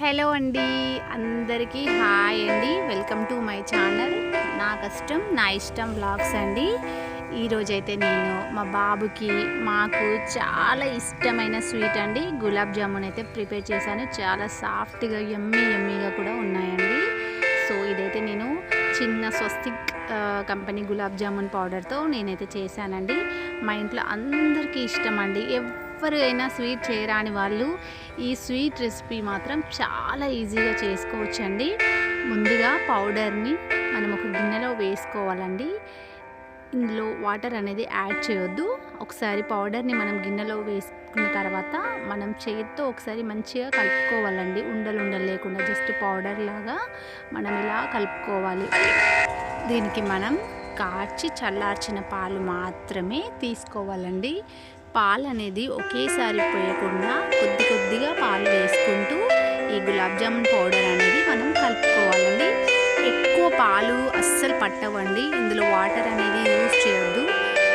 Hello అండి. అందరికీ hi అండి. Welcome to my channel. నా కష్టం నా ఇష్టం బ్లాగ్స్ అండి. ఈరోజైతే నేను మా బాబుకి మాకు చాలా ఇష్టమైన స్వీట్ అండి. గులాబ్ జామున్ అయితే ప్రిపేర్ చేశాను. చాలా సాఫ్ట్గా ఎమ్మీ ఎమ్మీగా కూడా ఉన్నాయండి. సో ఇదైతే నేను చిన్న స్వస్తిక్ కంపెనీ గులాబ్ జామున్ పౌడర్తో నేనైతే చేశానండి. మా ఇంట్లో అందరికీ ఇష్టం అండి. ఎవరైనా స్వీట్ చేయరాని వాళ్ళు ఈ స్వీట్ రెసిపీ మాత్రం చాలా ఈజీగా చేసుకోవచ్చండి. ముందుగా పౌడర్ని మనం ఒక గిన్నెలో వేసుకోవాలండి. ఇందులో వాటర్ అనేది యాడ్ చేయొద్దు. ఒకసారి పౌడర్ని మనం గిన్నెలో వేసుకున్న తర్వాత మనం చేతితో ఒకసారి మంచిగా కలుపుకోవాలండి. ఉండలు ఉండలు లేకుండా జస్ట్ పౌడర్ లాగా మనం ఇలా కలుపుకోవాలి. దీనికి మనం కాచి చల్లార్చిన పాలు మాత్రమే తీసుకోవాలండి. పాలు అనేది ఒకేసారి పోయకుండా కొద్ది కొద్దిగా పాలు వేసుకుంటూ ఈ గులాబ్ జామున్ పౌడర్ అనేది మనం కలుపుకోవాలండి. ఎక్కువ పాలు అస్సలు పట్టవండి. ఇందులో వాటర్ అనేది యూజ్ చేయొద్దు.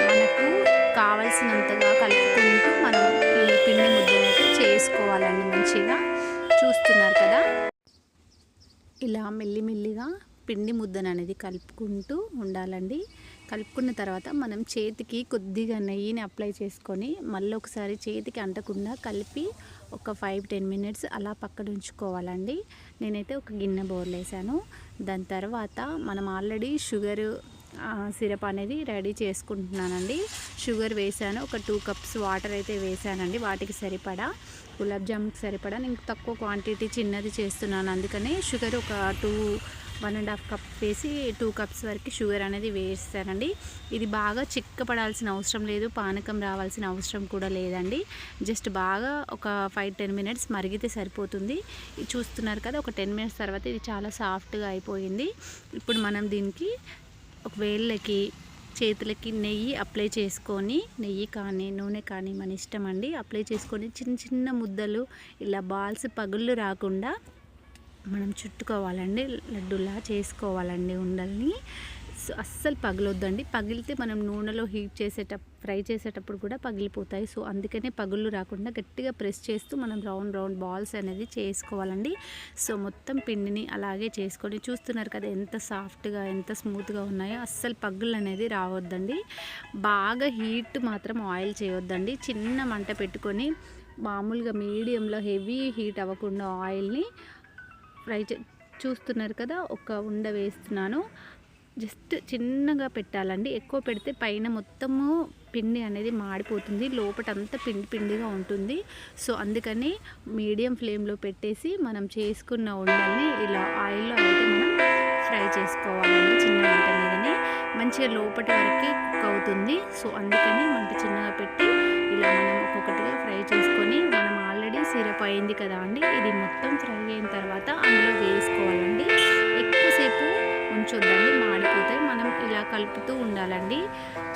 మనకు కావలసినంతగా కలుపుకుంటూ మనం ఈ పిండి ముద్దనైతే చేసుకోవాలండి మంచిగా. చూస్తున్నారు కదా? ఇలా మెల్లిమెల్లిగా పిండి ముద్దను అనేది కలుపుకుంటూ ఉండాలండి. కలుపుకున్న తర్వాత మనం చేతికి కొద్దిగా నెయ్యిని అప్లై చేసుకొని మళ్ళీ ఒకసారి చేతికి అంటకుండా కలిపి ఒక ఫైవ్ టెన్ మినిట్స్ అలా పక్కన ఉంచుకోవాలండి. నేనైతే ఒక గిన్నె బోర్లేసాను దాని తర్వాత మనం ఆల్రెడీ షుగర్ సిరప్ అనేది రెడీ చేసుకుంటున్నానండి. షుగర్ వేసాను. ఒక టూ కప్స్ వాటర్ అయితే వేసానండి. వాటికి సరిపడా. గులాబ్ జామున్కి సరిపడా. నేను తక్కువ క్వాంటిటీ చిన్నది చేస్తున్నాను. అందుకని షుగర్ ఒక two one and half cup వేసి టూ కప్స్ వరకు షుగర్ అనేది వేస్తారండి ఇది బాగా చిక్కపడాల్సిన అవసరం లేదు పానకం రావాల్సిన అవసరం కూడా లేదండి. జస్ట్ బాగా ఒక ఫైవ్ టెన్ మినిట్స్ మరిగితే సరిపోతుంది. ఇది చూస్తున్నారు కదా ఒక టెన్ మినిట్స్ తర్వాత ఇది చాలా సాఫ్ట్గా అయిపోయింది. ఇప్పుడు మనం దీనికి ఒక వేళ్ళకి చేతులకి నెయ్యి అప్లై చేసుకొని నెయ్యి కానీ నూనె కానీ మన ఇష్టం అండి అప్లై చేసుకొని చిన్న చిన్న ముద్దలు ఇలా బాల్స్ పగుళ్ళు రాకుండా మనం చుట్టుకోవాలండి లడ్డులా చేసుకోవాలండి ఉండల్ని. సో అస్సలు పగలొద్దండి. పగిలితే మనం నూనెలో హీట్ చేసేటప్పుడు ఫ్రై చేసేటప్పుడు కూడా పగిలిపోతాయి. సో అందుకనే పగుళ్ళు రాకుండా గట్టిగా ప్రెస్ చేస్తూ మనం రౌండ్ రౌండ్ బాల్స్ అనేది చేసుకోవాలండి. సో మొత్తం పిండిని అలాగే చేసుకొని చూస్తున్నారు కదా ఎంత సాఫ్ట్గా ఎంత స్మూత్గా ఉన్నాయో. అస్సలు పగుళ్ళు అనేది రావద్దండి. బాగా హీట్ మాత్రం ఆయిల్ చేయొద్దండి. చిన్న మంట పెట్టుకొని మామూలుగా మీడియంలో హెవీ హీట్ అవ్వకుండా ఆయిల్ని ఫ్రై చే చూస్తున్నారు కదా ఒక ఉండ వేస్తున్నాను. జస్ట్ చిన్నగా పెట్టాలండి. ఎక్కువ పెడితే పైన మొత్తము పిండి అనేది మాడిపోతుంది. లోపటంతా పిండి పిండిగా ఉంటుంది. సో అందుకని మీడియం ఫ్లేమ్లో పెట్టేసి మనం చేసుకున్న ఉండల్ని ఇలా ఆయిల్లో అయితే మనం ఫ్రై చేసుకోవాలండి చిన్న మంట మీదనే. మంచిగా లోపటి వరకు కుక్ అవుతుంది. సో అందుకని మంట చిన్నగా పెట్టి అయింది కదా అండి. ఇది మొత్తం ఫ్రై అయిన తర్వాత అందులో వేసుకోవాలండి. ఎక్కువసేపు ఉంచొద్దండి. మాడిపోతే మనం ఇలా కలుపుతూ ఉండాలండి.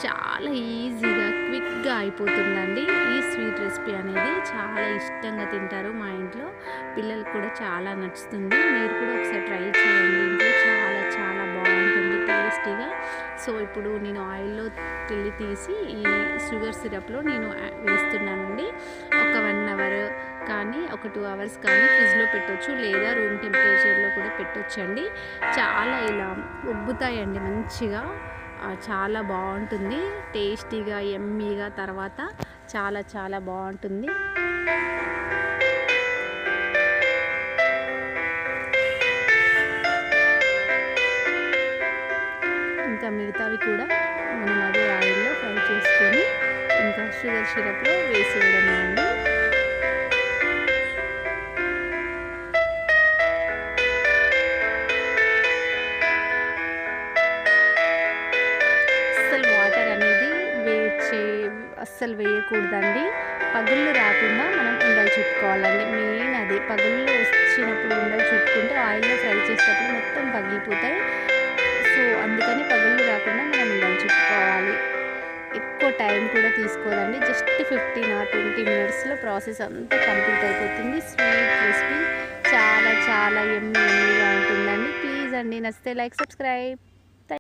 చాలా ఈజీగా క్విక్గా అయిపోతుందండి. ఈ స్వీట్ రెసిపీ అనేది చాలా ఇష్టంగా తింటారు మా ఇంట్లో. పిల్లలకు కూడా చాలా నచ్చుతుంది. మీరు కూడా ఒకసారి ట్రై చేయండి. ఇంట్లో చాలా చాలా బాగుంటుంది టేస్టీగా. సో ఇప్పుడు నేను ఆయిల్లో పెళ్ళి తీసి ఈ షుగర్ సిరప్లో నేను వేస్తున్నానండి. ఒక వన్ అవర్ కానీ ఒక టూ అవర్స్ కానీ ఫ్రిడ్జ్లో పెట్టొచ్చు. లేదా రూమ్ టెంపరేచర్లో కూడా పెట్టొచ్చండి. చాలా ఇలా ఉబ్బుతాయండి మంచిగా. చాలా బాగుంటుంది. టేస్టీగా ఎమ్మీగా తర్వాత చాలా చాలా బాగుంటుంది. ఇంకా మిగతావి కూడా మనం అదే ఆయిల్లో ఫ్రై చేసుకొని ఇంకా షుగర్ సిరప్లో వేసేయడమే అండి. అస్సలు వాటర్ అనేది వేచే అస్సలు వేయకూడదండి. పగుళ్ళు రాకుండా మనం ఉండలు చుట్టుకోవాలండి. మెయిన్ అది పగుళ్ళు వచ్చినప్పుడు ఉండలు చుట్టుకుంటే ఆయిల్లో ఫ్రై చేసేటప్పుడు మొత్తం పగిలిపోతాయి. సో అందుకని పగుళ్ళు రాకుండా మనం ఉండలు చుట్టుకోవాలి ఎక్కువ టైం కూడా తీసుకోదండి. జస్ట్ ఫిఫ్టీన్ ఆర్ ట్వంటీ మినిట్స్లో ప్రాసెస్ అంతా కంప్లీట్ అయిపోతుంది. స్వీట్ రెసిపీ చాలా చాలా ఎమ్మి ఎమ్మిగా ఉంటుందండి. ప్లీజ్ అండి నచ్చితే లైక్ సబ్స్క్రైబ్.